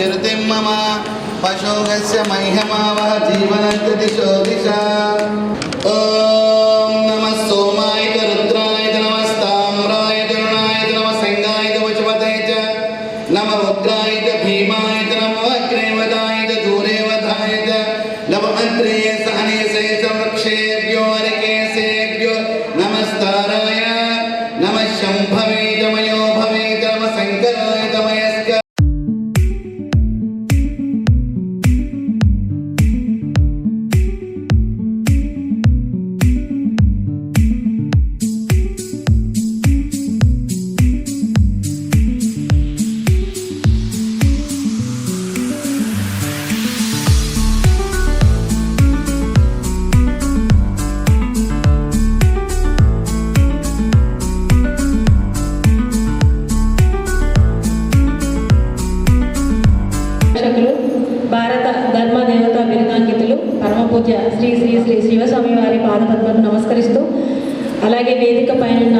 జాతవేదోపగ్నం నిరుతిం మమ పశోగస్య మహ్యమావహ జీవనంత దిశో దిశ ఓం నమ సోమాయ చ రుద్రాయ చ నమస్తామ్రాయ చ రుణాయ చ నమ సంగాయ చ వచపతే చ నమ ఉగ్రాయ అలాగే వేదిక పైన ఉన్న,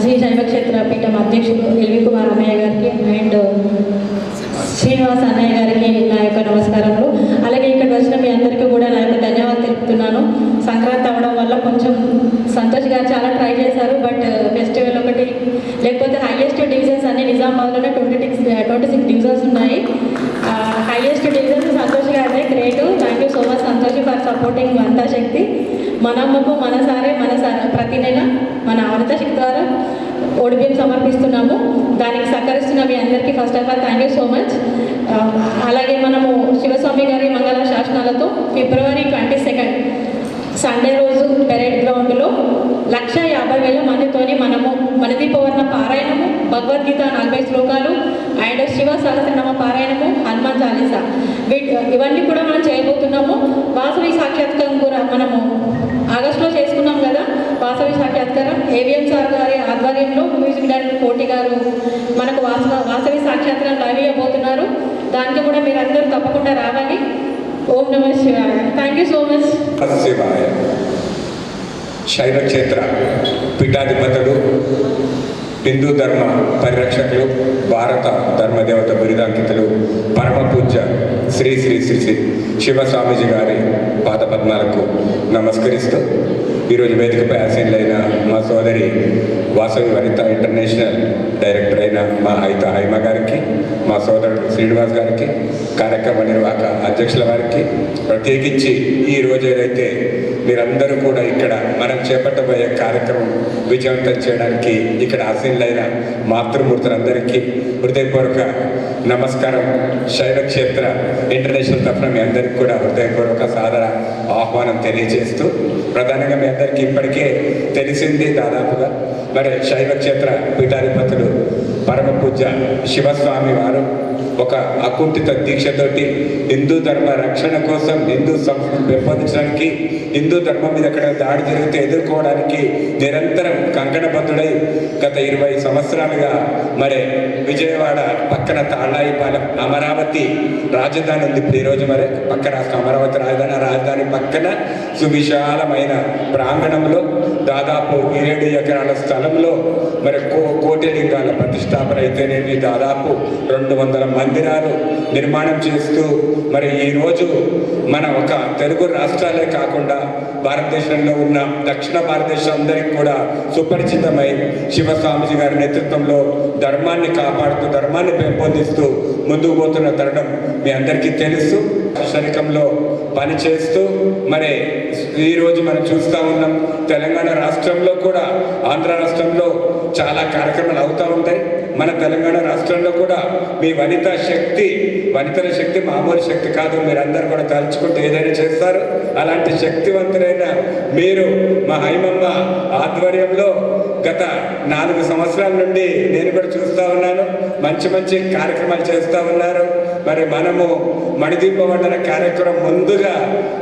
శ్రీ శైవక్షేత్ర పీఠం అధ్యక్షులు ఎల్వి కుమార్ అన్నయ్య గారికి అండ్ శ్రీనివాస్ అన్నయ్య గారికి నా యొక్క నమస్కారములు. అలాగే ఇక్కడ వచ్చిన మీ అందరికీ కూడా నా యొక్క ధన్యవాదాలు తెలుపుతున్నాను. సంక్రాంతి అవ్వడం వల్ల కొంచెం సంతోష్ గారు చాలా ట్రై చేశారు బట్ ఫెస్టివల్ ఒకటి లేకపోతే హైయెస్ట్ డివిజన్స్ అన్ని నిజామాబాద్లోనే twenty six twenty six divisions ఉన్నాయి. హైయెస్ట్ డివిజన్స్ సంతోష్ గారే great. Thank you so much Santosh for supporting అంతా శక్తి మనమ్మకు మనసారే మన స- ప్రతి నెల మన అమృత శక్తి ద్వారా ఓడిబియ్యం సమర్పిస్తున్నాము. దానికి సహకరిస్తున్న మీ అందరికీ first of all thank you so much అలాగే మనము శివస్వామి గారి మంగళ శాసనాలతో ఫిబ్రవరి ట్వంటీ సెకండ్ సండే రోజు పెరేడ్ గ్రౌండ్లో లక్ష యాభై వేల మందితోని మనము మనదీపవర్ణ పారాయణము భగవద్గీత నలభై శ్లోకాలు అండ్ శివ సహస్రనామ పారాయణము హనుమాన్ చాలీసా. వీటి ఇవన్నీ కూడా మనం చేయబోతున్నాము. వాసవి సాక్షాత్కం కూడా మనము ఆగస్టులో చేసుకున్నాం కదా వాసవి సాక్షాత్కారం ఏవిఎం సార్ గారి ఆధ్వర్యంలో మ్యూజిక్ డైరెక్టర్ కోటి గారు మనకు వాస వాసవి సాక్షాత్కారం లైవ్ ఇవ్వబోతున్నారు దానికి కూడా మీరందరూ తప్పకుండా రావాలి. ఓం నమ శివాయ. థ్యాంక్ యూ సో మచ్ శివాయ శైవక్షేత్ర పీఠాధిపతుడు హిందూ ధర్మ పరిరక్షకులు భారత ధర్మదేవత బిరుదాంకితులు పరమ పూజ్య శ్రీ శ్రీ శ్రీ శ్రీ శివస్వామీజీ గారి పాత పద్మాలకు నమస్కరిస్తూ ఈరోజు వేదికపై అయిన మా సోదరి వాసవి వనిత ఇంటర్నేషనల్ డైరెక్టర్ అయిన మా హైత హైమ గారికి మా సోదరుడు శ్రీనివాస్ గారికి కార్యక్రమ నిర్వాహక అధ్యక్షుల వారికి ప్రత్యేకించి ఈ ఏదైతే మీరందరూ కూడా ఇక్కడ మనం చేపట్టబోయే కార్యక్రమం విజయవంతం చేయడానికి ఇక్కడ ఆశీనులైన మాతృమూర్తులందరికీ హృదయపూర్వక నమస్కారం. శైవక్షేత్ర ఇంటర్నేషనల్ తరఫున మీ అందరికీ కూడా హృదయపూర్వక సాదర ఆహ్వానం తెలియజేస్తూ ప్రధానంగా మీ అందరికీ ఇప్పటికే తెలిసింది దాదాపుగా. మరి శైవక్షేత్ర పీఠాధిపతులు పరమ పూజ శివస్వామి వారు ఒక అకుంఠిత దీక్షతోటి హిందూ ధర్మ రక్షణ కోసం హిందూ సంస్కృతి పెంపొందించడానికి హిందూ ధర్మం మీద ఎక్కడ దాడి జరిగితే ఎదుర్కోవడానికి నిరంతరం కంకణబద్ధుడై గత ఇరవై సంవత్సరాలుగా మరి విజయవాడ పక్కన తాళాయిపాలెం అమరావతి రాజధాని ఉంది. ఇప్పుడు ఈరోజు మరి పక్క రాష్ట్రం అమరావతి రాజధాని రాజధాని పక్కన సువిశాలమైన ప్రాంగణంలో దాదాపు ఏడు ఎకరాల స్థలంలో మరి కో కోటిలింగాల ప్రతిష్టాపన అయితేనేమి దాదాపు రెండు వందల మందిరాలు నిర్మాణం చేస్తూ మరి ఈరోజు మన ఒక తెలుగు రాష్ట్రాలే కాకుండా భారతదేశంలో ఉన్న దక్షిణ భారతదేశం అందరికీ కూడా సుపరిచితమై శివస్వామిజీ గారి నేతృత్వంలో ధర్మాన్ని కాపాడుతూ ధర్మాన్ని పెంపొందిస్తూ ముందుకు పోతున్న తరుణం మీ అందరికీ తెలుసు. శరీరంలో పని చేస్తూ మరి ఈరోజు మనం చూస్తూ ఉన్నాం తెలంగాణ రాష్ట్రంలో కూడా ఆంధ్ర రాష్ట్రంలో చాలా కార్యక్రమాలు అవుతూ ఉంటాయి. మన తెలంగాణ రాష్ట్రంలో కూడా మీ వనిత శక్తి వనితల శక్తి మామూలు శక్తి కాదు. మీరందరూ కూడా తలుచుకుంటే ఏదైనా చేస్తారు. అలాంటి శక్తివంతులైన మీరు మా హైమమ్మ ఆధ్వర్యంలో గత నాలుగు సంవత్సరాల నుండి నేను కూడా చూస్తూ ఉన్నాను. మంచి మంచి కార్యక్రమాలు చేస్తూ ఉన్నారు. మరి మనము మణిదీప వండన కార్యక్రమం ముందుగా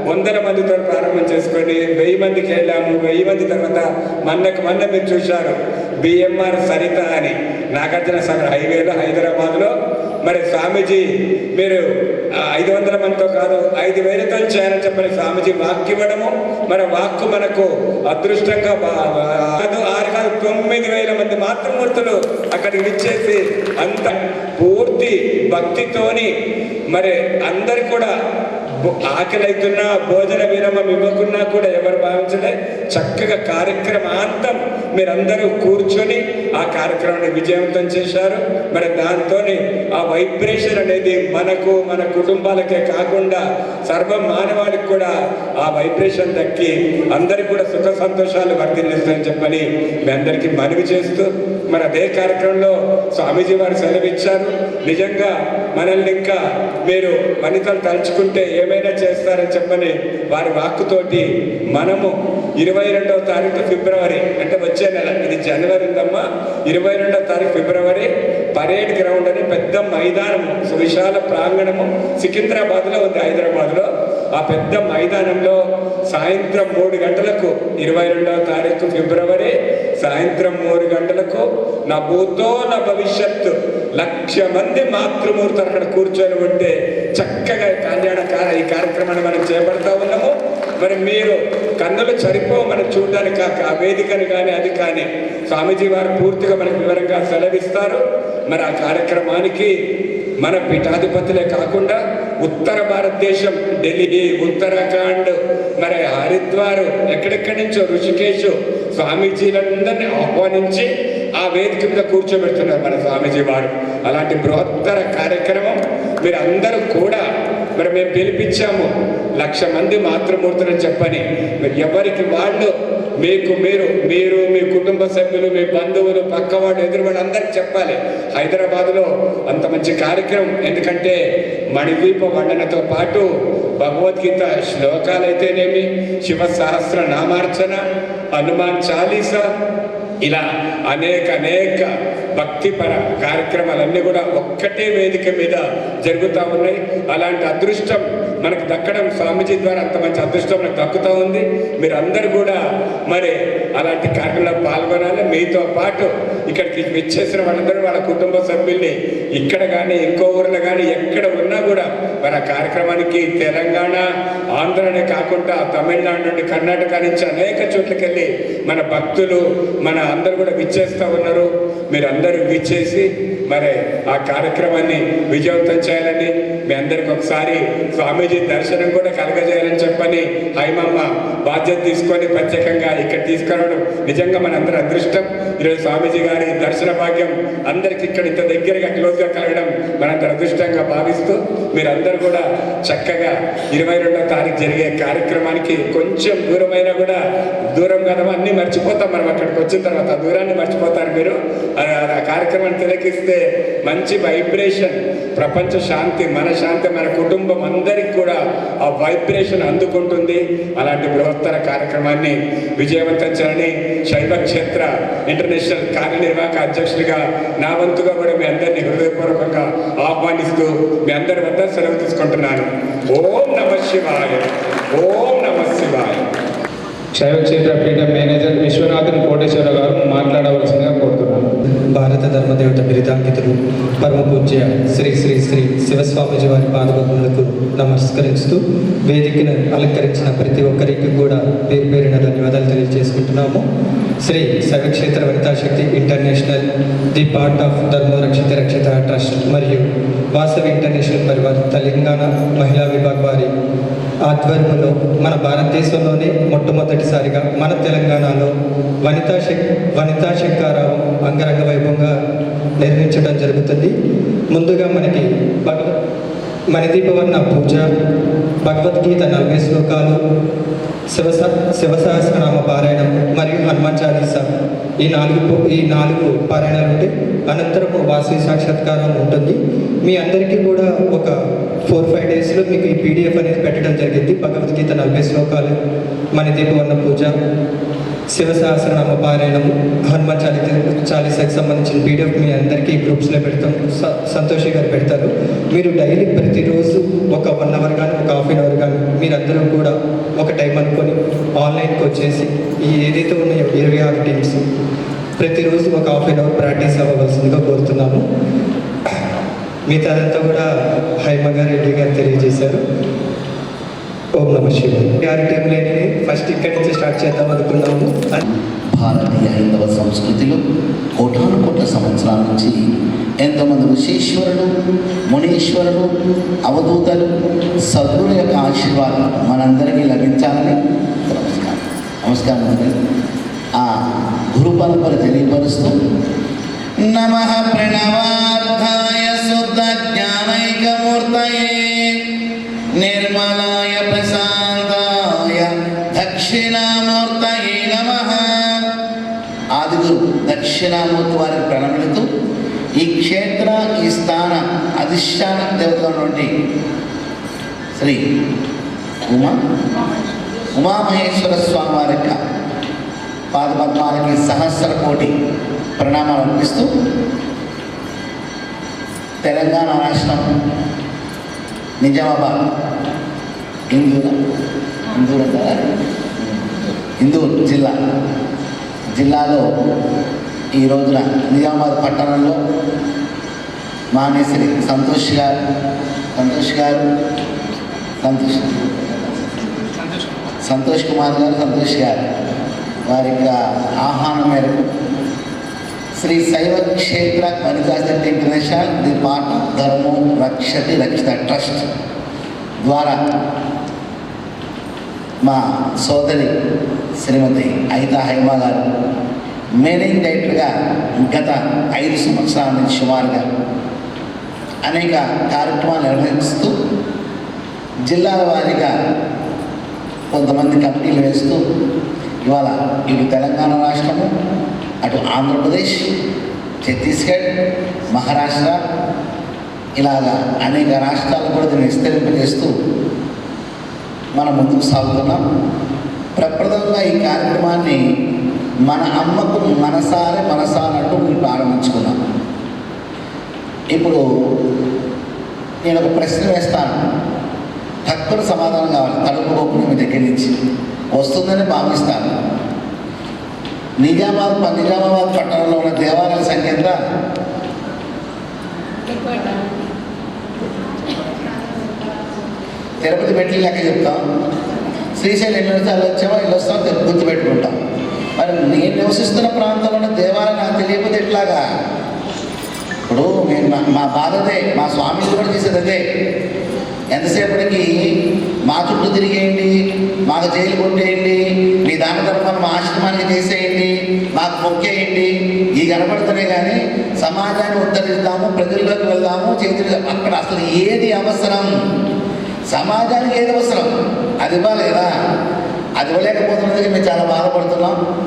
వందల మందితో ప్రారంభం చేసుకొని వెయ్యి మందికి వెళ్ళాము. వెయ్యి మంది తర్వాత మన్నకు మన్న మీరు చూశారు. బిఎంఆర్ సరిత అని నాగార్జున సాగర్ హైవేలో హైదరాబాద్లో మరి స్వామీజీ మీరు ఐదు వందల మందితో కాదు ఐదు వేలతో చేయాలని చెప్పని స్వామీజీ వాక్ ఇవ్వడము మన వాక్కు మనకు అదృష్టంగా కాదు ఆరు కాదు తొమ్మిది వేల మంది మాతృమూర్తులు అక్కడికి విచ్చేసి అంత పూర్తి భక్తితోని మరి అందరు కూడా ఆకలి అవుతున్నా భోజన విరామం ఇవ్వకున్నా కూడా ఎవరు భావించలే? చక్కగా కార్యక్రమాంతం మీరందరూ కూర్చొని ఆ కార్యక్రమాన్ని విజయవంతం చేశారు. మరి దాంతో ఆ వైబ్రేషన్ అనేది మనకు మన కుటుంబాలకే కాకుండా సర్వ మానవాళికి కూడా ఆ వైబ్రేషన్ దక్కి అందరికి కూడా సుఖ సంతోషాలు వర్ధిల్లిస్తాయని చెప్పని మీ అందరికీ మనవి చేస్తూ మరి అదే కార్యక్రమంలో స్వామీజీ వారు సెలవిచ్చారు నిజంగా మనల్ని ఇంకా మీరు వనితలు తలుచుకుంటే ఏమైనా చేస్తారని చెప్పని వారి వాక్కుతోటి మనము ఇరవై రెండవ తారీఖు ఫిబ్రవరి అంటే వచ్చే నెల ఇది జనవరి ఉందమ్మా ఇరవై రెండవ తారీఖు ఫిబ్రవరి పరేడ్ గ్రౌండ్ అని పెద్ద మైదానము సువిశాల ప్రాంగణము సికింద్రాబాద్లో ఉంది హైదరాబాద్లో. ఆ పెద్ద మైదానంలో సాయంత్రం మూడు గంటలకు ఇరవై రెండవ తారీఖు ఫిబ్రవరి సాయంత్రం మూడు గంటలకు నా భూతో నా భవిష్యత్తు లక్ష మంది మాతృమూర్తులు అక్కడ కూర్చొని ఉంటే చక్కగా కళ్యాణ ఈ కార్యక్రమాన్ని మనం చేపడతా ఉన్నాము. మరి మీరు కన్నులు సరిపో మనం చూడడానికి. కాక ఆ వేదికని కానీ అది కానీ. స్వామీజీ వారు పూర్తిగా మనకు వివరంగా సెలవిస్తారు. మరి ఆ కార్యక్రమానికి మన పీఠాధిపతులే కాకుండా ఉత్తర భారతదేశం ఢిల్లీ ఉత్తరాఖండ్ మరి హరిద్వార్ ఎక్కడెక్కడి నుంచో ఋషికేశ్ స్వామీజీలందరినీ ఆహ్వానించి ఆ వేదిక మీద కూర్చోబెడుతున్నారు మన స్వామీజీ వారు. అలాంటి బృహత్తర కార్యక్రమం మీరు అందరూ కూడా మరి మేము పిలిపించాము. లక్ష మంది మాతృమూర్తులని చెప్పని మరి ఎవరికి వాళ్ళు? మీకు మీరు మీరు మీ కుటుంబ సభ్యులు మీ బంధువులు పక్కవాడు ఎదురువాడు అందరికి చెప్పాలి. హైదరాబాద్లో అంత మంచి కార్యక్రమం. ఎందుకంటే మణిద్వీప వండనతో పాటు భగవద్గీత శ్లోకాలైతేనేమి? శివ సహస్ర నామార్చన హనుమాన్ చాలీసా ఇలా అనేక అనేక భక్తిపర కార్యక్రమాలన్నీ కూడా ఒక్కటే వేదిక మీద జరుగుతూ ఉన్నాయి. అలాంటి అదృష్టం మనకు దక్కడం స్వామీజీ ద్వారా అంత మంచి అదృష్టం మనకు దక్కుతూ ఉంది. మీరు అందరు కూడా మరి అలాంటి కార్యక్రమంలో పాల్గొనాలి. మీతో పాటు ఇక్కడికి విచ్చేసిన వాళ్ళందరూ వాళ్ళ కుటుంబ సభ్యుల్ని ఇక్కడ కానీ ఇంకో ఊర్లో కానీ ఎక్కడ ఉన్నా కూడా మరి కార్యక్రమానికి తెలంగాణ ఆంధ్రనే కాకుండా తమిళనాడు నుండి కర్ణాటక నుంచి అనేక చోట్లకి వెళ్ళి మన భక్తులు మన అందరూ కూడా విచ్చేస్తూ ఉన్నారు. మీరు అందరూ విచ్చేసి మరి ఆ కార్యక్రమాన్ని విజయవంతం చేయాలని మీ అందరికి ఒకసారి స్వామీజీ దర్శనం కూడా కలగజేయాలని చెప్పని హైమమ్మ బాధ్యత తీసుకొని ప్రత్యేకంగా ఇక్కడ తీసుకురావడం నిజంగా మన అందరి అదృష్టం. ఈరోజు స్వామీజీ గారి దర్శన భాగ్యం అందరికి ఇక్కడ ఇంత దగ్గరగా క్లోజ్గా కలగడం మనందరి అదృష్టంగా భావిస్తూ మీరందరూ కూడా చక్కగా ఇరవై రెండో తారీఖు జరిగే కార్యక్రమానికి కొంచెం దూరమైనా కూడా దూరం కదా అన్నీ మర్చిపోతాం మనం అక్కడికి వచ్చిన తర్వాత. ఆ దూరాన్ని మర్చిపోతారు మీరు. ఆ ఆ కార్యక్రమాన్ని తిలకిస్తే మంచి వైబ్రేషన్ ప్రపంచ శాంతి మన శాంతి మన కుటుంబం అందరికి కూడా ఆ వైబ్రేషన్ అందుకుంటుంది. అలాంటి బృహత్తర కార్యక్రమాన్ని విజయవంతం చేయాలని శైవ క్షేత్ర ఇంటర్నేషనల్ కార్యనిర్వాహక అధ్యక్షుడిగా నా వంతుగా కూడా మీ అందరినీ హృదయపూర్వకంగా ఆహ్వానిస్తూ మీ అందరి వద్ద సెలవు తీసుకుంటున్నాను. ఓం నమ శివాయ. ఓం నమ శివాయ. శైవక్షేత్ర పీఠ మేనేజర్ విశ్వనాథన్ కోటేశ్వర గారు మాట్లాడవలసిన దేవత ధర్మదేవత బిరుదాంకితులు పరమ పూజ్య శ్రీ శ్రీ శ్రీ శివస్వామిజీ వారి పాదపద్మలకు నమస్కరిస్తూ వేదికను అలంకరించిన ప్రతి ఒక్కరికి కూడా పేరు పేరిన ధన్యవాదాలు తెలియజేసుకుంటున్నాము. Shri Sarvakshetra Vanithashakti international the part of Dharma Rakshita Rakshita trust మరియు వాసవి ఇంటర్నేషనల్ పరివార్ తెలంగాణ మహిళా విభాగ్ వారి ఆధ్వర్యంలో మన భారతదేశంలోనే మొట్టమొదటిసారిగా మన తెలంగాణలో వనితా శక్ వనితా శంకారావు అంగరంగ వైభవంగా నిర్మించడం జరుగుతుంది. ముందుగా మనకి భగవత్ మణిదీపవర్ణ పూజ భగవద్గీత నలభై శ్లోకాలు శివ శివసహస్రనామ పారాయణం మరియు హనుమాన్ చాలీస ఈ నాలుగు ఈ నాలుగు పారాయణాలు ఉంటే అనంతరము వాసవి సాక్షాత్కారం ఉంటుంది. మీ అందరికీ కూడా ఒక ఫోర్ ఫైవ్ డేస్లో మీకు ఈ పీడిఎఫ్ అనేది పెట్టడం జరిగింది. భగవద్గీత నలభై శ్లోకాలు మణిదీపవర్ణ పూజ. శివ సహస్రనామ పారాయణం హనుమాన్ చాలీస చాలీసాకి సంబంధించిన పీడిఎఫ్ మీ అందరికీ గ్రూప్స్లో పెడతాం. స- సంతోషి గారు పెడతారు. మీరు డైలీ ప్రతిరోజు ఒక వన్ అవర్ కానీ ఒక హాఫ్ అన్ అవర్ కానీ మీరందరూ కూడా ఒక టైం అనుకొని ఆన్లైన్కి వచ్చేసి ఈ ఏదైతే ఉన్నాయో ఇరవై ఆరు టీమ్స్ ప్రతిరోజు ఒక హాఫ్ అన్ అవర్ ప్రాక్టీస్ అవ్వవలసిందిగా కోరుతున్నాము. మిగతాదంతా కూడా హైమ గారు రెడ్డి గారు తెలియజేశారు. ఓం నమ శివాయ. ఆరు ఫస్ట్ ఇక్కడి నుంచి స్టార్ట్ చేద్దాం అనుకున్నాము భారతీయ హైందవ సంస్కృతిలో కోటాను కోట్ల సంవత్సరాల నుంచి ఎంతోమంది ఋషీశ్వరులు మునీశ్వరులు అవధూతలు సద్గురు యొక్క ఆశీర్వాదం మనందరికీ లభించాలని నమస్కారం. నమస్కారం అండి. ఆ గురు పరంపర తెలియపరుస్తూ నమ ప్రణవార్థాయ శుద్ధ దక్షిణామూర్తి వారికి ప్రణమిడుతూ ఈ క్షేత్ర ఈ స్థాన అధిష్టాన దేవతల శ్రీ ఉమా ఉమామహేశ్వర స్వామి వారి యొక్క పాదపద్మాలకి సహస్ర కోటి ప్రణామాలు అర్పిస్తూ తెలంగాణ రాష్ట్రం నిజామాబాద్ హిందూరా హిందూరు అంటారా? హిందూరు జిల్లా జిల్లాలో ఈ రోజున నిజామాబాద్ పట్టణంలో మానేశ్వరి సంతోష్ గారు. సంతోష్ గారు. సంతోష్. సంతోష్ కుమార్ గారు సంతోష్ గారు. వారి యొక్క ఆహ్వానం మేరకు శ్రీ శైవ క్షేత్ర వనితాశక్తి ఇంటర్నేషనల్ ది పాట ధర్మం రక్షతి రక్షిత ట్రస్ట్ ద్వారా మా సోదరి శ్రీమతి అయితా హైమా గారు మేనేజింగ్ డైరెక్టర్గా గత ఐదు సంవత్సరాల నుంచి సుమారుగా అనేక కార్యక్రమాలు నిర్వహిస్తూ జిల్లాల వారీగా కొంతమంది కమిటీలు వేస్తూ ఇవాళ ఇటు తెలంగాణ రాష్ట్రము అటు ఆంధ్రప్రదేశ్ ఛత్తీస్గఢ్ మహారాష్ట్ర ఇలాగా అనేక రాష్ట్రాలు కూడా దీన్ని విస్తరింపజేస్తూ మనం ముందుకు సాగుతున్నాం. ప్రప్రదంగా ఈ కార్యక్రమాన్ని మన అమ్మకు మనసారే మనసారంటూ మేము ప్రారంభించుకున్నాం ఇప్పుడు నేను ఒక ప్రశ్న వేస్తాను. తక్కువ సమాధానం కావాలి తడుపుకోకుండా మీ దగ్గర నుంచి. వస్తుందని భావిస్తాను. నిజామాబాద్ నిజామాబాద్ పట్టణంలో ఉన్న దేవాలయాల సంఖ్య ఎంత? తిరుపతి మెట్లు లెక్క చెప్తాం. శ్రీశైలం ఎన్నోసార్లు వచ్చామో ఇల్లు వస్తాం గుర్తుపెట్టుకుంటాం మరి నేను నివసిస్తున్న ప్రాంతంలో ఉన్న దేవాలయం నాకు తెలియకపోతే ఎట్లాగా? ఇప్పుడు మేము మా- మా బాధదే మా స్వామి కూడా చేసేది అదే. ఎంతసేపటికి మా చుట్టూ తిరిగేయండి మాకు జైలు కొట్టేయండి మీ దాన ధర్మాన్ని మా ఆశ్రమానికి చేసేయండి మాకు మొక్కేయండి. ఈ కనపడుతున్నాయి కానీ సమాజాన్ని ఉద్ధరిస్తాము ప్రజల్లోకి వెళ్దాము చేతులు అక్కడ అసలు ఏది అవసరం? సమాజానికి ఏది అవసరం? అది ఇవ్వాలి కదా అది ఇవ్వలేకపోతున్నందుకు మేము చాలా బాధపడుతున్నాం.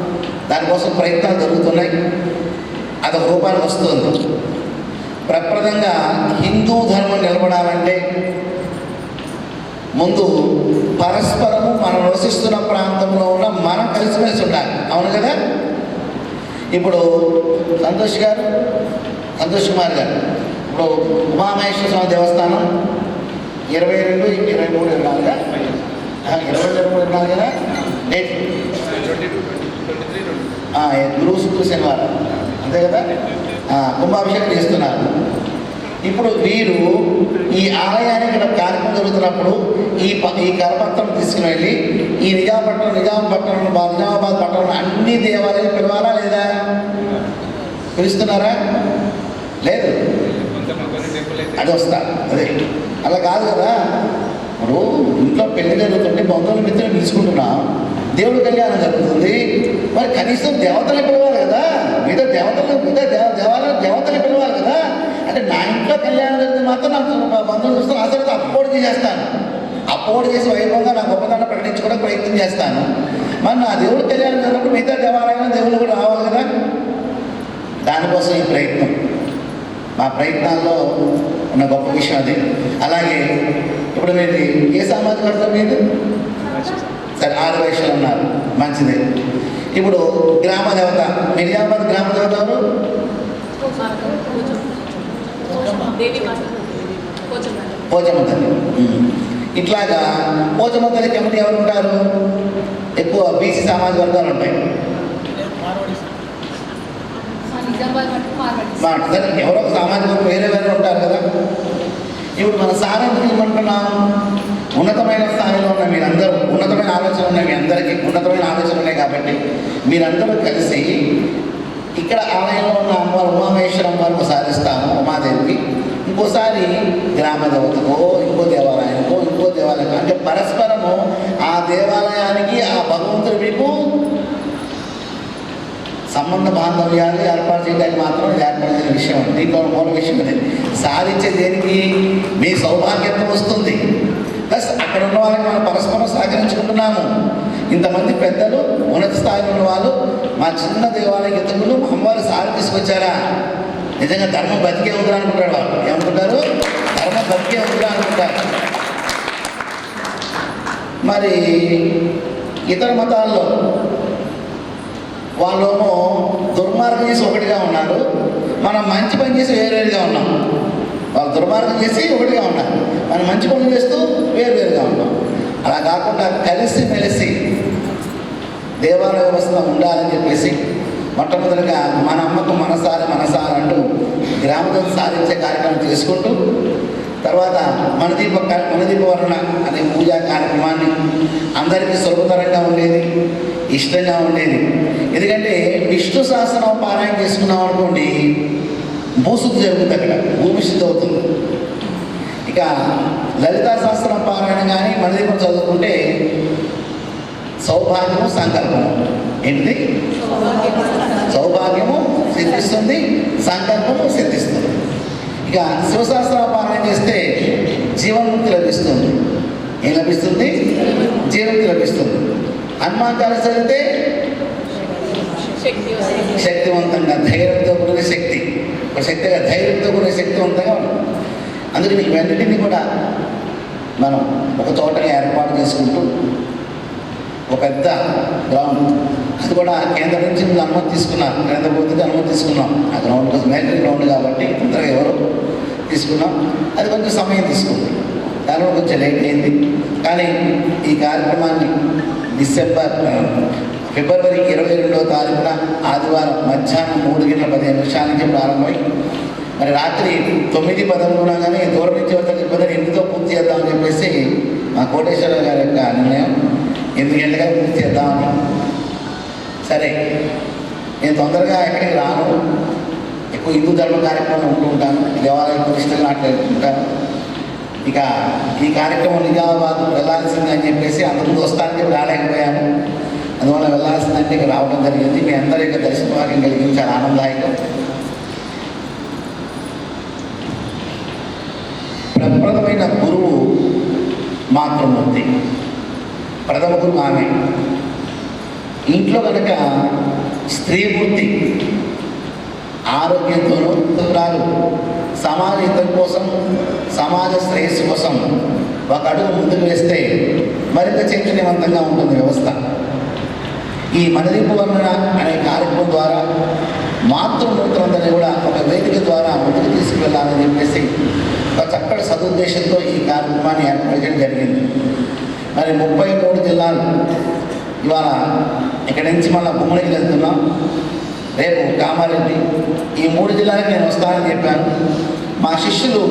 దానికోసం ప్రయత్నాలు జరుగుతున్నాయి. అది ఒక వస్తుంది. ప్రప్రదంగా హిందూ ధర్మం నిలబడాలంటే ముందు పరస్పరము మనం నివసిస్తున్న ప్రాంతంలో ఉన్న మనం కలిసిమెలిసి ఉండాలి. అవును కదా? ఇప్పుడు సంతోష్ గారు సంతోష్ కుమార్ గారు ఇప్పుడు ఉమామహేశ్వర స్వామి దేవస్థానం ఇరవై రెండు ఇరవై మూడు ఇరవై ఇరవై ఇరవై కదా? డేట్? గురువు శుక్రు శనివారం. అంతే కదా? కుంభాభిషేకం చేస్తున్నారు. ఇప్పుడు వీరు ఈ ఆలయానికి కార్యక్రమం జరుగుతున్నప్పుడు ఈ ఈ కరపత్రం తీసుకుని వెళ్ళి ఈ నిజాపట్నం నిజాంపట్నం నిజామాబాద్ పట్టణంలో అన్ని దేవాలయాలు పిలవాలా లేదా? పిలుస్తున్నారా? లేదు. అది వస్తా. అదే. అలా కాదు కదా. ఇప్పుడు ఇంట్లో పెళ్ళి జరుగుతుంటే బంధువుల మిత్రులు పిలుచుకుంటున్నాం దేవుడి కళ్యాణం జరుగుతుంది. మరి కనీసం దేవతలు పిలవాలి కదా? మిగతా దేవతలు మిగతా దేవ దేవాలయం దేవతలు పిలవాలి కదా? అంటే నా ఇంట్లో కళ్యాణం జరిగితే మాత్రం నాకు బంధువులు చూస్తే ఆ తర్వాత అప్పోడు చేసేస్తాను. అప్పోడు చేసి వైభవంగా నా గొప్పతనం ప్రకటించుకోవడం ప్రయత్నం చేస్తాను. మరి నా దేవుడు కళ్యాణం జరిగినప్పుడు మిగతా దేవాలయం దేవుళ్ళు కూడా రావాలి కదా? దానికోసం ఈ ప్రయత్నం. మా ప్రయత్నాల్లో ఉన్న గొప్ప విషయం అది. అలాగే ఇప్పుడు మీరు ఏ సామాజిక వర్గం మీరు సరే ఆరు వయసులు ఉన్నారు. మంచిదే. ఇప్పుడు గ్రామ దేవత మిర్యాబాద్ గ్రామ దేవత ఎవరు? పోచమ్మ. తల్లి. ఇట్లాగా పోచమ్మ తల్లి కమిటీ ఎవరు ఉంటారు? ఎక్కువ బీసీ సామాజిక వర్గాలు ఉంటాయి. ఎవరో సామాజిక వేరే వేరే ఉంటారు కదా. ఇప్పుడు మన సార్ ఏమంటున్నాం ఉన్నతమైన స్థాయిలో ఉన్న మీరందరూ ఉన్నతమైన ఆలోచన ఉన్నాయి మీ అందరికీ ఉన్నతమైన ఆలోచన ఉన్నాయి కాబట్టి మీరందరూ కలిసి ఇక్కడ ఆలయంలో ఉన్న అమ్మవారు ఉమామేశ్వరం వరకు సాధిస్తాము ఉమాదేవికి. ఇంకోసారి గ్రామ దేవతకో ఇంకో దేవాలయానికో ఇంకో దేవాలయం అంటే పరస్పరము ఆ దేవాలయానికి ఆ భగవంతుడు మీకు సంబంధ బాంధవ్యాలు ఏర్పాటు చేయడానికి మాత్రం ఇది ఏర్పడిన విషయం దీంట్లో మూల విషయం అనేది సాధించే దేనికి మీ సౌభాగ్యత వస్తుంది. ప్లస్ అక్కడ ఉన్న వాళ్ళకి మనం పరస్పరం సహకరించుకుంటున్నాము. ఇంతమంది పెద్దలు ఉన్నత స్థాయిలో ఉన్న వాళ్ళు మా చిన్న దేవాలయ ఇతరులు మా అమ్మవారు సారి తీసుకొచ్చారా? నిజంగా ధర్మం బతికే ఉందా అనుకుంటాడు వాళ్ళు. ఏమనుకుంటారు ధర్మం బతికే ఉందా అనుకుంటారు. మరి ఇతర మతాల్లో వాళ్ళేమో దుర్మార్గం చేసి ఒకటిగా ఉన్నారు. మనం మంచి పని చేసి వేరేగా ఉన్నాం. వాళ్ళు దుర్మార్గం చేసి ఒకటిగా ఉన్నారు. మనం మంచి పనులు చేస్తూ వేరువేరుగా ఉన్నాం. అలా కాకుండా కలిసి మెలిసి దేవాలయ వ్యవస్థ ఉండాలని చెప్పేసి మొట్టమొదటిగా మన అమ్మకు మనసారి మనసారి అంటూ గ్రామదం సాధించే కార్యక్రమం చేసుకుంటూ తర్వాత మన దీప మన దీపవరణ అనే పూజా కార్యక్రమాన్ని అందరికీ సులభతరంగా ఉండేది. ఇష్టంగా ఉండేది. ఎందుకంటే విష్ణు సహస్రం పారాయణ చేసుకున్నాం అనుకోండి భూసుద్ధి జరుగుతుంది అక్కడ భూమి శుద్ధి అవుతుంది ఇక లలితా సహస్రం పారాయణ కానీ మనదీపం చదువుకుంటే సౌభాగ్యము సంకల్పం ఏంటిది? సౌభాగ్యము సిద్ధిస్తుంది సంకల్పము సిద్ధిస్తుంది. ఇక శివశాస్త్ర పారాయణ చేస్తే జీవన్ముక్తి లభిస్తుంది. ఏం లభిస్తుంది? జీవన్ముక్తి లభిస్తుంది. హనుమాన్ చాలీస చదివితే శక్తివంతంగా ధైర్యంతో కూడిన శక్తి. ఒక శక్తిగా ధైర్యంతో కూడిన శక్తివంతంగా ఉంటుంది. అందుకని ఇవన్నిటిని కూడా మనం ఒక చోటగా ఏర్పాటు చేసుకుంటూ ఒక పెద్ద గ్రౌండ్ అది కూడా కేంద్రం నుంచి మేము అనుమతి తీసుకున్నాం కేంద్ర ప్రభుత్వం అనుమతి తీసుకున్నాం. ఆ గ్రౌండ్ మిలిటరీ గ్రౌండ్ కాబట్టి తొందరగా ఎవరు తీసుకున్నాం. అది కొంచెం సమయం తీసుకుంది. దానివల్ల కొంచెం లేట్ అయింది. కానీ ఈ కార్యక్రమాన్ని డిసెంబర్ ఫిబ్రవరి ఇరవై రెండవ తారీఖున ఆదివారం మధ్యాహ్నం మూడు గంటల పదిహేను నిమిషాలకి ప్రారంభమై మరి రాత్రి తొమ్మిది పదమూడున కానీ దూరం నుంచి వద్దకు ఇబ్బంది ఎనిమిదితో పూర్తి చేద్దామని చెప్పేసి మా కోటేశ్వర గారి యొక్క నిర్ణయం ఎనిమిది గంటలుగా పూర్తి చేద్దామని సరే నేను తొందరగా ఎక్కడికి రాను. ఎక్కువ హిందూ ధర్మ కార్యక్రమం ఉంటూ ఉంటాను. దేవాలయం ప్రతిష్టలు మాట్లాడుతుంటాను ఇక ఈ కార్యక్రమం నిజామాబాద్ వెళ్ళాల్సింది అని చెప్పేసి అందరూ వస్తానని చెప్పి రాలేకపోయాను. అందువల్ల వెళ్ళాల్సిందంటే ఇక రావడం జరిగింది. మీ అందరి యొక్క దర్శనభాగ్యం కలిగించారు ఆనందదాయకం. ప్రప్రథమైన గురువు మాతృమూర్తి ప్రథమ గురువు ఆమె. ఇంట్లో కనుక స్త్రీ మూర్తి ఆరోగ్యంతోనూ రాదు. సమాజ హితం కోసం సమాజ శ్రేయస్సు కోసం ఒక అడుగు ముందుకు వేస్తే మరింత చైతన్యవంతంగా ఉంటుంది వ్యవస్థ. ఈ మనదీపు వర్ణన అనే కార్యక్రమం ద్వారా మాతృమూర్తులందరినీ కూడా ఒక వేదిక ద్వారా ముందుకు తీసుకువెళ్ళాలని చెప్పేసి ఒక చక్కటి సదుద్దేశంతో ఈ కార్యక్రమాన్ని ఏర్పాటు చేయడం జరిగింది. మరి ముప్పై మూడు జిల్లాలు ఇవాళ ఇక్కడి నుంచి మళ్ళీ గుమ్మడికి వెళ్తున్నాం. రేపు కామారెడ్డి. ఈ మూడు జిల్లాలకు నేను వస్తానని చెప్పాను. మా శిష్యులు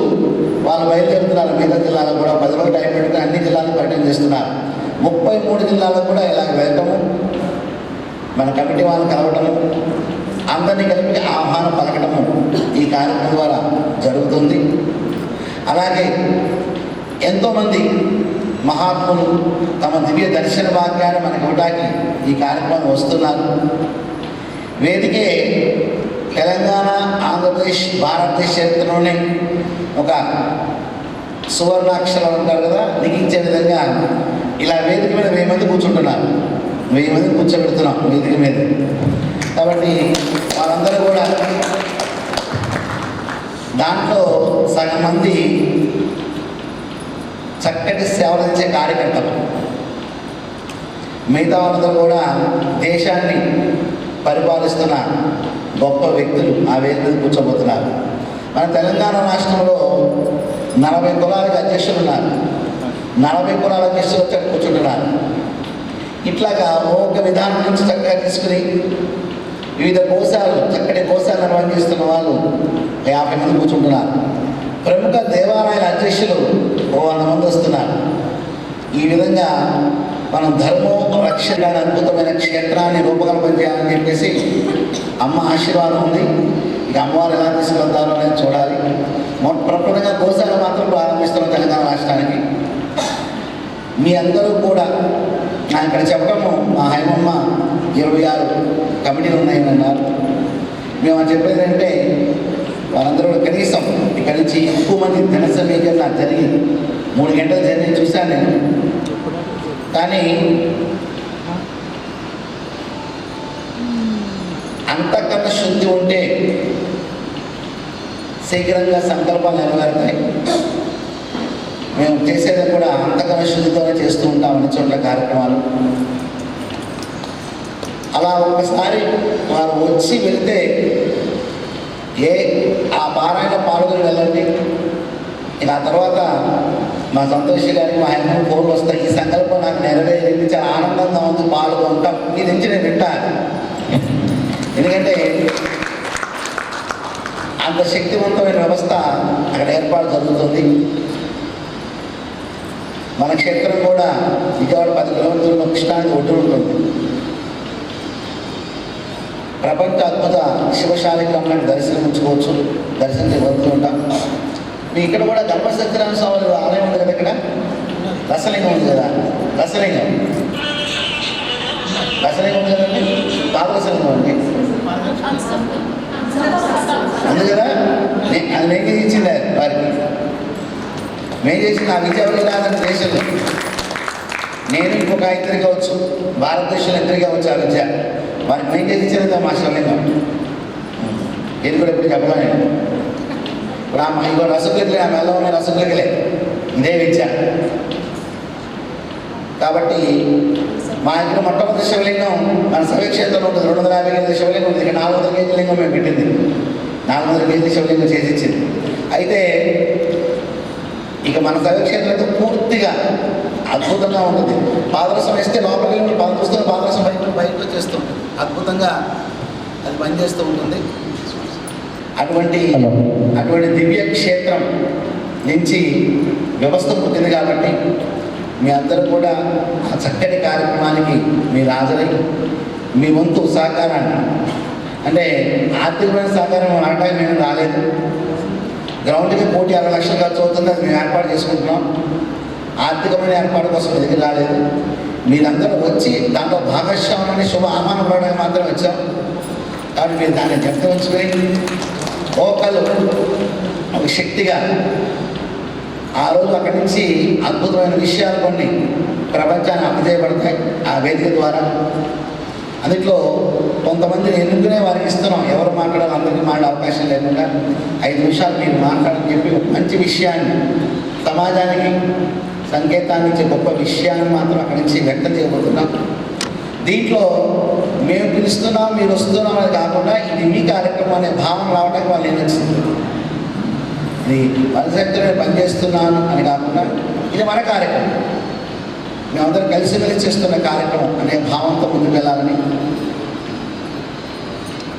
వాళ్ళు బయలుదేరుతున్నారు. మిగతా జిల్లాలో కూడా పది రోజులు టైం పెట్టుకుని అన్ని జిల్లాలు పర్యటన చేస్తున్నారు. ముప్పై మూడు జిల్లాలకు కూడా ఇలాగ వెళ్ళటము మన కమిటీ వాళ్ళని కలవటము అందరినీ కలిపి ఆహ్వానం పలకటము ఈ కార్యక్రమం ద్వారా జరుగుతుంది. అలాగే ఎంతోమంది మహాత్ములు తమ దివ్య దర్శన భాగ్యాన్ని మనకి ఇవ్వడానికి ఈ కార్యక్రమం వస్తున్నారు. వేదికే తెలంగాణ ఆంధ్రప్రదేశ్ భారతదేశ చరిత్రలోనే ఒక సువర్ణాక్షరం అంటారు కదా లిఖించే విధంగా ఇలా వేదిక మీద వెయ్యి మంది కూర్చుంటున్నారు. వెయ్యి మంది కూర్చోబెడుతున్నాం వేదిక మీద. కాబట్టి వాళ్ళందరూ కూడా దాంట్లో సగం మంది చక్కటి సేవలు ఇచ్చే కార్యకర్తలు. మిగతా వాళ్ళతో కూడా దేశాన్ని పరిపాలిస్తున్న గొప్ప వ్యక్తులు ఆ వేదిక కూర్చోబోతున్నారు. మన తెలంగాణ రాష్ట్రంలో నలభై కులాలకు అధ్యక్షులు ఉన్నారు. నలభై కులాల అధ్యక్షులు వచ్చి కూర్చుంటున్నారు. ఇట్లాగా ఒక విధానం నుంచి చక్కగా తీసుకుని వివిధ కోశాలు చక్కటి కోశాలు నిర్వహిస్తున్న వాళ్ళు యాభై మంది కూర్చుంటున్నారు. ప్రముఖ దేవాలయాల అధ్యక్షులు ఓ వంద మంది వస్తున్నారు. ఈ విధంగా మనం ధర్మం రక్షణ అద్భుతమైన క్షేత్రాన్ని రూపకల్పన చేయాలని చెప్పేసి అమ్మ ఆశీర్వాదం ఉంది. ఇక అమ్మవారు ఎలా తీసుకెళ్తారో అనేది చూడాలి. మొట్ట ప్రపంచంగా గోశాల మాత్రం ప్రారంభిస్తున్నాం తెలంగాణ రాష్ట్రానికి. మీ అందరూ కూడా నా ఇక్కడ చెప్పడము మా హైమమ్మ ఇరవై ఆరు కమిటీలు ఉన్నాయని అన్నారు మేము అని చెప్పేది అంటే వాళ్ళందరూ కనీసం ఇక్కడి నుంచి ఎక్కువ మంది దినసమీకరణ జరిగి మూడు గంటల జర్నీ చూశాను నేను. కానీ అంతకన్నా శుద్ధి ఉంటే శీఘ్రంగా సంకల్పాలు నెరవేరుతాయి. మేము చేసేది కూడా అంతకన్నా శుద్ధితోనే చేస్తూ ఉంటాం అన్ని చోట్ల కార్యక్రమాలు. అలా ఒకసారి వారు వచ్చి వెళ్తే ఏ ఆ పారాయణ పాల్గొని వెళ్ళండి. ఇక ఆ తర్వాత మా సంతోష్ గారికి మా ఆయన ఫోన్ వస్తాయి. ఈ సంకల్పం నాకు నెరవేరింది. చాలా ఆనందంగా ఉంది. పాల్గొంటాం మీ నుంచి నేను వింటాను ఎందుకంటే అంత శక్తివంతమైన వ్యవస్థ అక్కడ ఏర్పాటు జరుగుతుంది. మన క్షేత్రం కూడా విజయవాడ పది కిలోమీటర్ల కృష్ణానికి ఒడ్డు ఉంటుంది. ప్రపంచ అద్భుత శివశాలిగ్రామానికి దర్శనం ఉంచుకోవచ్చు దర్శనం చేయవద్దు ఉంటాం. ఇక్కడ కూడా ధర్మ సత్యనారాయణ స్వామి ఆలయం ఉంది కదా ఇక్కడ? రసలింగం ఉంది కదా? రసలింగం రసలింగం ఉంది కదండి? పాదరసలింగం అండి అందు కదా? అది నేను ఇచ్చింది అది వారికి. నేను చేసిన నా విజయవాడ రాదని దేశంలో నేను ఇంకొక ఇద్దరు కావచ్చు భారతదేశంలో ఇద్దరు కావచ్చు ఆ విద్య. వారికి నేను చేసి ఇచ్చినది మా శివలింగం? ఇది కూడా ఇప్పుడు చెప్పలే నేను ఇగో రసగుల్లే ఆ మెల్ల ఉన్న రసగుల్లే ఇదే విద్య. కాబట్టి మా ఇంట్లో మొట్టమొదటి శివలింగం మన సమీక్షేత్రంలో ఉంటుంది. రెండు వందల యాభై కేజీల శివలింగం ఉంది. ఇక్కడ నాలుగు వందల కేజీల లింగం మేము పెట్టింది. నాలుగు వందల కేజీల శివలింగం చేసిచ్చింది. అయితే ఇక మన సమీక్షేత్రంతో పూర్తిగా అద్భుతంగా ఉంటుంది. పాదరసం వేస్తే లోపలికి వెళ్ళి పాదం పాదరసం బయట బయట వచ్చేస్తూ అద్భుతంగా అది పనిచేస్తూ ఉంటుంది. అటువంటి అటువంటి దివ్య క్షేత్రం నుంచి వ్యవస్థ పుట్టింది కాబట్టి మీ అందరూ కూడా ఆ చక్కటి కార్యక్రమానికి మీరు హాజరై మీ వంతు సహకారాన్ని. అంటే ఆర్థికమైన సహకారం అనడానికి మేము రాలేదు. గ్రౌండ్కి కోటి అరవై లక్షలు ఖర్చు అవుతుంది అది మేము ఏర్పాటు చేసుకుంటున్నాం. ఆర్థికమైన ఏర్పాటు కోసం దగ్గర రాలేదు. మీరందరూ వచ్చి దాంట్లో భాగస్వామ్యాన్ని శుభ ఆహ్వానం పడడానికి మాత్రం వచ్చాం. కాబట్టి మీరు దాన్ని జప్తి ఉంచుకొని ఓకలు ఒక శక్తిగా. ఆ రోజు అక్కడి నుంచి అద్భుతమైన విషయాలు కొన్ని ప్రపంచాన్ని అప్పచేయబడతాయి ఆ వేదిక ద్వారా. అందులో కొంతమందిని ఎన్నుకునే వారికి ఇస్తున్నాం. ఎవరు మాట్లాడాలి అందరికీ మాట్లాడే అవకాశం లేకుండా ఐదు నిమిషాలు మీరు మాట్లాడని చెప్పి ఒక మంచి విషయాన్ని సమాజానికి సంకేతాన్ని ఇచ్చే గొప్ప విషయాన్ని మాత్రం అక్కడి నుంచి వ్యక్తం చేయబోతున్నాం. దీంట్లో మేము పిలుస్తున్నాం మీరు వస్తున్నాం అనేది కాకుండా ఇది మీ కార్యక్రమం అనే భావన రావడానికి వాళ్ళు ఏం వచ్చింది? ఇది మన సెక్టర్లో పనిచేస్తున్నాను అని కాకుండా ఇది మన కార్యక్రమం. మేమందరం కలిసిమెలిసి చేస్తున్న కార్యక్రమం అనే భావంతో ముందుకు వెళ్ళాలని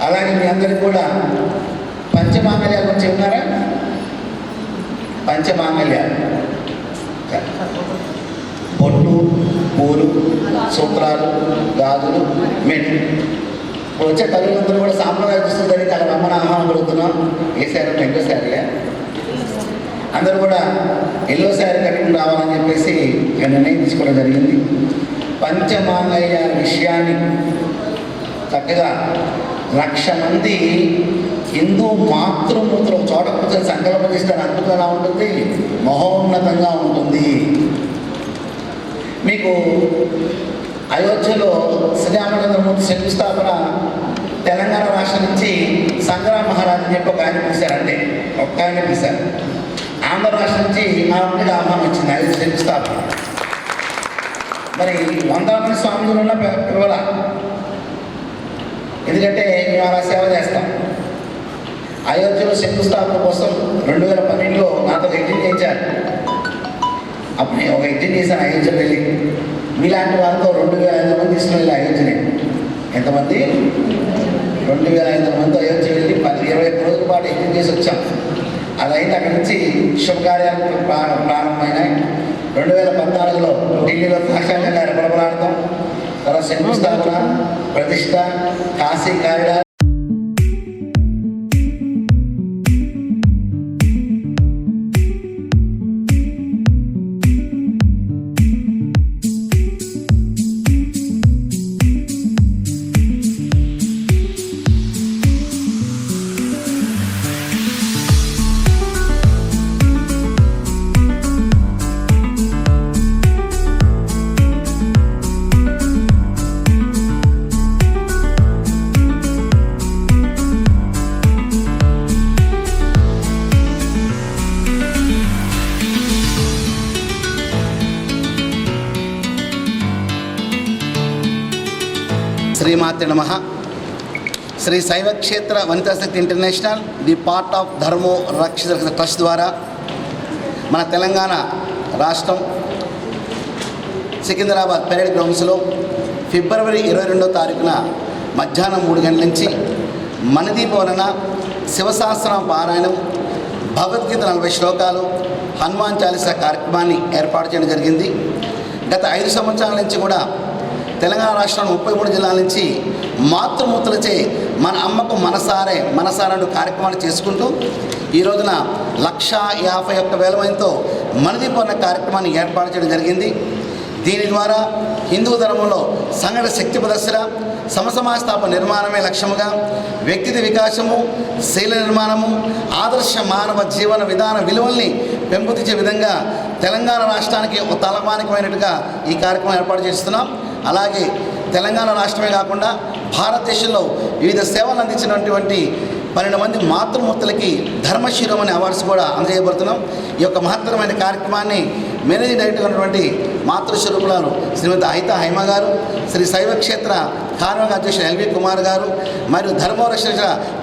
అలాగే మీ అందరికీ కూడా పంచమాంగళ్యాల గురించి ఉన్నారా పంచమాంగళ్యాలు. బొట్టు పూలు సూత్రాలు గాజులు మెట్లు. ఇప్పుడు వచ్చే తల్లిదండ్రులు కూడా సాంప్రదాయ దుస్తులు ధరించి అలా రమ్మన ఆహ్వానం కలుగుతున్నాం ఏ శారీ ఎల్లో శారీలే. అందరూ కూడా ఎల్లో శారీ కట్టుకుని రావాలని చెప్పేసి నిర్ణయం తీసుకోవడం జరిగింది. పంచమాంగయ్య విషయాన్ని చక్కగా లక్ష మంది హిందూ మాతృమూర్తులు చోట కూర్చొని సంకల్పం చేస్తే అద్భుతంగా ఉంటుంది మహోన్నతంగా ఉంటుంది. మీకు అయోధ్యలో శ్రీరామచంద్రమూర్తి శంకుస్థాపన తెలంగాణ రాష్ట్రం నుంచి సంగ్రామ మహారాజ్ అని చెప్పి ఒక ఆయన పిలిచారండి. ఒక్క ఆయన పిలిచారు. ఆంధ్ర రాష్ట్రం నుంచి మా నుండి ఆహ్వానం వచ్చింది. అది శంకుస్థాపన. మరి వందల మంది స్వామిజీలు ఉన్న పిల్లల ఎందుకంటే మేము అలా సేవ చేస్తాం. అయోధ్యలో శంకుస్థాపన కోసం రెండు వేల పన్నెండులో నాతో ఎగ్జిట్ చేయించారు. అప్పుడు ఒక యజ్ఞం చేశాను అయోధ్య వెళ్ళి మీలాంటి వాళ్ళతో రెండు వేల ఐదు మంది తీసుకుని వెళ్ళి అయోధ్యని ఎంతమంది? రెండు వేల ఐదు మంది అయోధ్య వెళ్ళి పది ఇరవై ఒక్క రోజుల పాటు యజ్ఞం చేసి వచ్చాం. అదైతే అక్కడి నుంచి శుభకార్యాలు ప్రా- ప్రారంభమైనాయి. రెండు వేల పద్నాలుగులో ఢిల్లీలో సాక్షాత్గా ప్రబలాడతాం తర్వాత శంకుస్థాపన ప్రతిష్ట Kashi corridor Shri Shaiva Kshetra Vanitha Shakti international the part of Dharmo Rakshita trust ద్వారా మన తెలంగాణ రాష్ట్రం సికింద్రాబాద్ పెరేడ్ గ్రౌండ్స్లో ఫిబ్రవరి ఇరవై రెండో తారీఖున మధ్యాహ్నం మూడు గంటల నుంచి మనదీపవలన శివశాస్త్రం పారాయణం భగవద్గీత నలభై శ్లోకాలు హనుమాన్ చాలీసా కార్యక్రమాన్ని ఏర్పాటు చేయడం జరిగింది. గత ఐదు సంవత్సరాల నుంచి కూడా తెలంగాణ రాష్ట్రంలో ముప్పై మూడు జిల్లాల నుంచి మాతృమూర్తులచే మన అమ్మకు మనసారే మనసారండు కార్యక్రమాలు చేసుకుంటూ ఈ రోజున లక్షా యాభై ఒక్క వేల మందితో మనదీపన్న కార్యక్రమాన్ని ఏర్పాటు చేయడం జరిగింది. దీని ద్వారా హిందూ ధర్మంలో సంఘట శక్తి ప్రదర్శన సమసమాజస్థాపన నిర్మాణమే లక్ష్యముగా వ్యక్తిత్వ వికాసము శైల నిర్మాణము ఆదర్శ మానవ జీవన విధాన విలువల్ని పెంపొందించే విధంగా తెలంగాణ రాష్ట్రానికి ఒక తలమానికమైనట్టుగా ఈ కార్యక్రమం ఏర్పాటు చేస్తున్నాం. అలాగే తెలంగాణ రాష్ట్రమే కాకుండా భారతదేశంలో వివిధ సేవలు అందించినటువంటి పన్నెండు మంది మాతృమూర్తులకి ధర్మశీలం అనే అవార్డ్స్ కూడా అందజేయబడుతున్నాం. ఈ యొక్క మహత్తరమైన కార్యక్రమాన్ని మేనేజింగ్ డైరెక్టర్ ఉన్నటువంటి మాతృస్వరూపులను శ్రీమతి అహిత హైమ గారు శ్రీ శైవ క్షేత్ర కార్మిక అధ్యక్షుడు ఎల్వి కుమార్ గారు మరియు ధర్మరక్షణ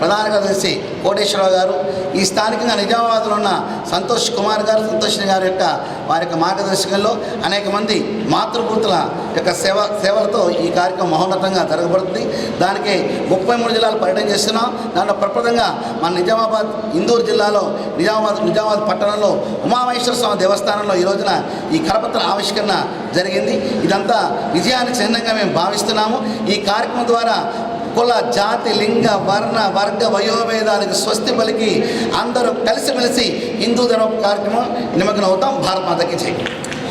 ప్రధాన కార్యదర్శి కోటేశ్వరరావు గారు. ఈ స్థానికంగా నిజామాబాద్లో ఉన్న సంతోష్ కుమార్ గారు సంతోష్ గారి యొక్క వారి యొక్క మార్గదర్శకంలో అనేక మంది మాతృభూతుల యొక్క సేవ సేవలతో ఈ కార్యక్రమం మహోన్నతంగా జరగబడుతుంది. దానికి ముప్పై మూడు జిల్లాలు పర్యటన చేస్తున్నాం. దాంట్లో ప్రప్రదంగా మన నిజామాబాద్ ఇందూరు జిల్లాలో నిజామాబాద్ నిజామాబాద్ పట్టణంలో ఉమామహేశ్వర స్వామి దేవస్థానంలో ఈ రోజున ఈ కరపత్ర ఆవిష్కరణ జరిగింది. ఇదంతా విజయానికి చిహ్నంగా మేము భావిస్తున్నాము. ఈ కార్యక్రమం ద్వారా కుల జాతి లింగ వర్ణ వర్గ వయోభేదాలకు స్వస్తి పలికి అందరూ కలిసిమెలిసి హిందూ ధర్మ కార్యక్రమం నిమగ్నం అవుతాం భారత్ మాతకి చేయండి